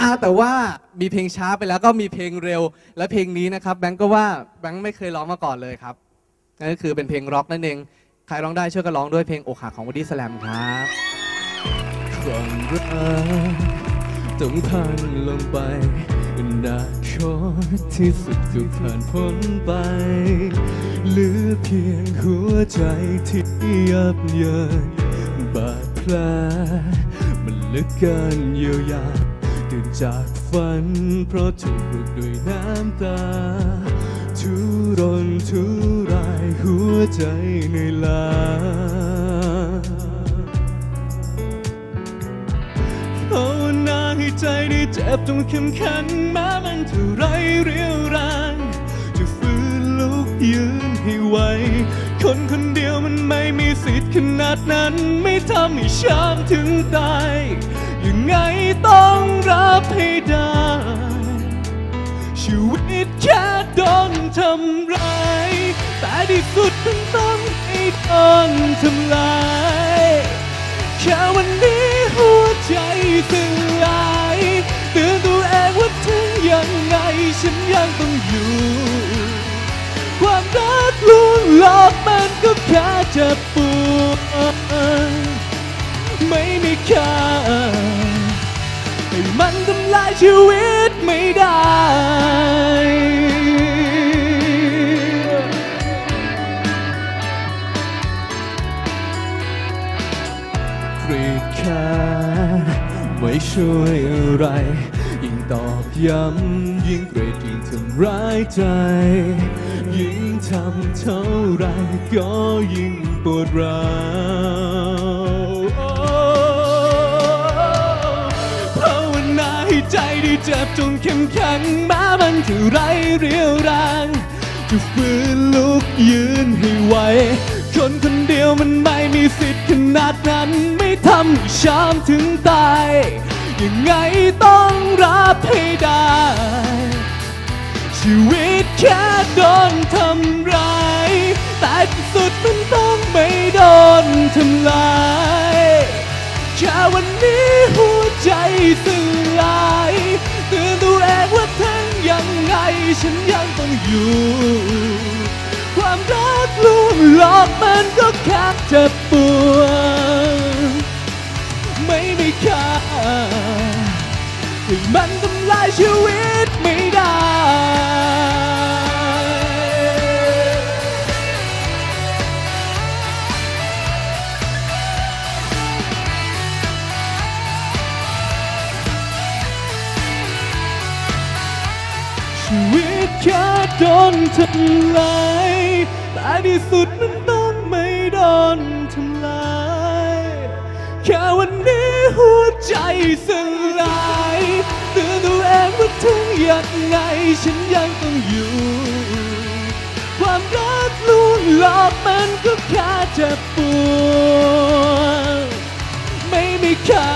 อ่าแต่ว่ามีเพลงช้าไปแล้วก็มีเพลงเร็ว และเพลงนี้นะครับแบงก์ก็ว่าแบงก์ไม่เคยร้องมาก่อนเลยครับนั่นก็คือเป็นเพลงร็อกนั่นเองใครร้องได้ช่วยกันร้องด้วยเพลงอกหักของว o ดี้สแลมครับความรักต้องพังลงไปนาคตที่สุดก็ผ่านพ้นไปเหลือเพียงหัวใจที่ยับเยินบาดแผลมันเหลือเกินเยียวยา ตื่นจากฝัน เพราะถูกปลุกด้วยน้ำตา ทุรนทุรายหัวใจในลาภาวนาให้ใจได้เจ็บจงเข้มแข็งแม้มันเท่าไรเรียวแรงจะฟื้นลุกยืนให้ไหวคนคนเดียวมันไม่มีสิทธิ์ขนาดนั้น ไม่ทำให้ช้ำถึงตาย ยังไงต้องรับให้ได้ ชีวิตแค่โดนทำร้าย แต่ที่สุดมันต้องให้โดนทำลาย แค่วันนี้หัวใจสลายเตือนตัวเองว่าถึงยังไงฉันยังต้องอยู่ ความรักลวงหลอกมันก็แค่เจ็บปวดไม่มีค่า มันทำลายชีวิตไม่ได้ กรีดแค่ไม่ช่วยอะไร ยิ่งตอกย้ำยิ่งเกรดยิ่งทำร้ายใจ ยิ่งทำเท่าไรก็ยิ่งปวดร้าว เจ็บจงเข้มแข็งแม้มันเท่าไรเรียวแรงจะฟื้นลุกยืนให้ไหวคนคนเดียวมันไม่มีสิทธิ์ขนาดนั้น ไม่ทำให้ช้ำถึงตายยังไงต้องรับให้ได้ ชีวิตแค่โดนทำร้ายแต่สุดมันต้องไม่โดนทำลายแค่วันนี้หัวใจสลาย เตือนตัวเองว่าทั้งยังไงฉันยังต้องอยู่ ความรักลวงหลอกมันก็แค่เจ็บปวด ทำลายแต่ที่สุดมันต้องไม่โดนทำลายแค่วันนี้หัวใจสลายเตือนตัวเองว่าถึงยังไงฉันยังต้องอยู่ ความรักลวงหลอกมันก็แค่เจ็บปวดไม่มีค่า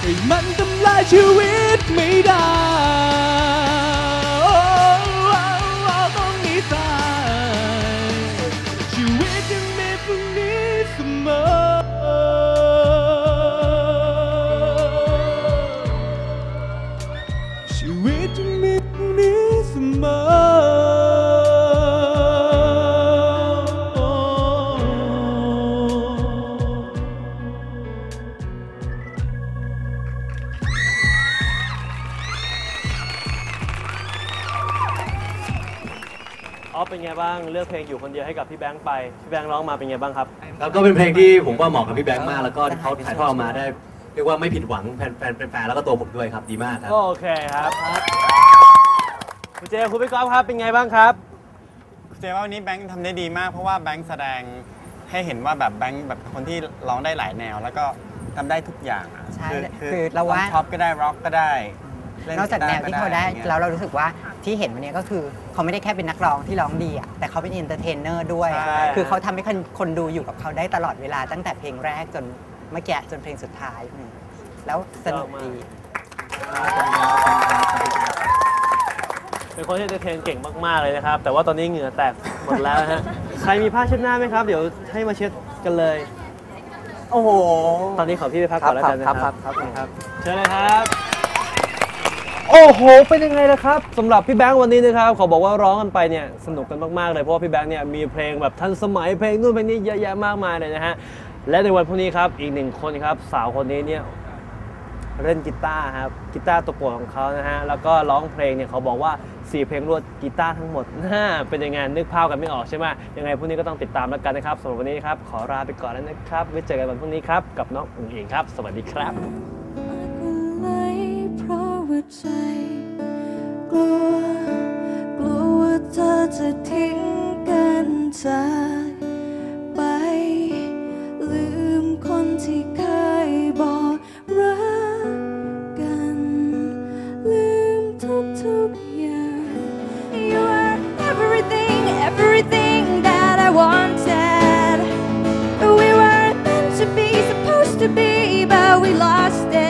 ให้มันทำลายชีวิตไม่ได้ เป็นไงบ้างเลือกเพลงอยู่คนเดียวให้กับพี่แบงค์ไปพี่แบงค์ร้องมาเป็นไงบ้างครับ แล้วก็เป็นเพลงที่ผมว่าเหมาะกับพี่แบงค์มากแล้วก็เขาถ่ายทอดออกมาได้เรียกว่าไม่ผิดหวังแฟนแฟนแฟนๆแล้วก็ตัวผมด้วยครับดีมากครับ โอเคครับคุณเจคุณพี่ก๊อฟครับเป็นไงบ้างครับเจว่าวันนี้แบงค์ทำได้ดีมาก เพราะว่าแบงค์แสดงให้เห็นว่าแบบแบงค์แบบคนที่ร้องได้หลายแนว แล้วก็ทำได้ทุกอย่างอะใช่คือเราว่าท็อปก็ได้ร็อกก็ได้เล่ นอกจากแนวที่เขาได้อะไรงี้ยแล้วเรารู้สึกว่าที่เห็นวันนี้ก็คือเขาไม่ได้แค่เป็นนักร้องที่ร้องดีอะแต่เขาเป็นเอนเตอร์เทนเนอร์ด้วย ใช่ คือเขาทำให้คนคนดูอยู่กับเขาได้ตลอดเวลาตั้งแต่เพลงแรกจนเมื่อกี้จนเพลงสุดท้ายอืมแล้วสนุกดี เป็นคนที่เอนเตอร์เทนเก่งมากๆเลยนะครับ แต่ว่าตอนนี้เหงื่อแตกหมดแล้วนะฮะ ใครมีผ้าเช็ดหน้าไหมครับ เดี๋ยวให้มาเช็ดกันเลย โอ้โห ตอนนี้ขอพี่ไปพักก่อนแล้วกันนะครับครับครับครับเชิญเลยครับ โอ้โห เป็นยังไงล่ะครับสำหรับพี่แบงค์วันนี้นะครับขอบอกว่าร้องกันไปเนี่ยสนุกกันมากๆเลยเพราะว่าพี่แบงค์เนี่ยมีเพลงแบบทันสมัยเพลงนู่นเพลงนี้เยอะแยะมากมายเลยนะฮะและในวันพรุ่งนี้ครับอีกหนึ่งคนครับสาวคนนี้เนี่ยเล่นกีตาร์ครับกีตาร์ตัวโปรดของเขานะฮะแล้วก็ร้องเพลงเนี่ยเขาบอกว่าสี่เพลงรวดกีตาร์ทั้งหมดน่าเป็นยังไงนึกภาพกันไม่ออกใช่ไหมยังไงพรุ่งนี้ก็ต้องติดตามแล้วกันนะครับสำหรับวันนี้ครับขอลาไปก่อนแล้วนะครับไว้เจอกันวันพรุ่งนี้ครับกับน้องอุ๋งอิงครับ สวัสดีครับ ใจ กลัว กลัวว่าเธอจะทิ้งกันจากไป ลืมคนที่เคยบอกรักกัน ลืมทุกๆอย่าง You are everything everything that I wanted We were meant to be supposed to be but we lost it.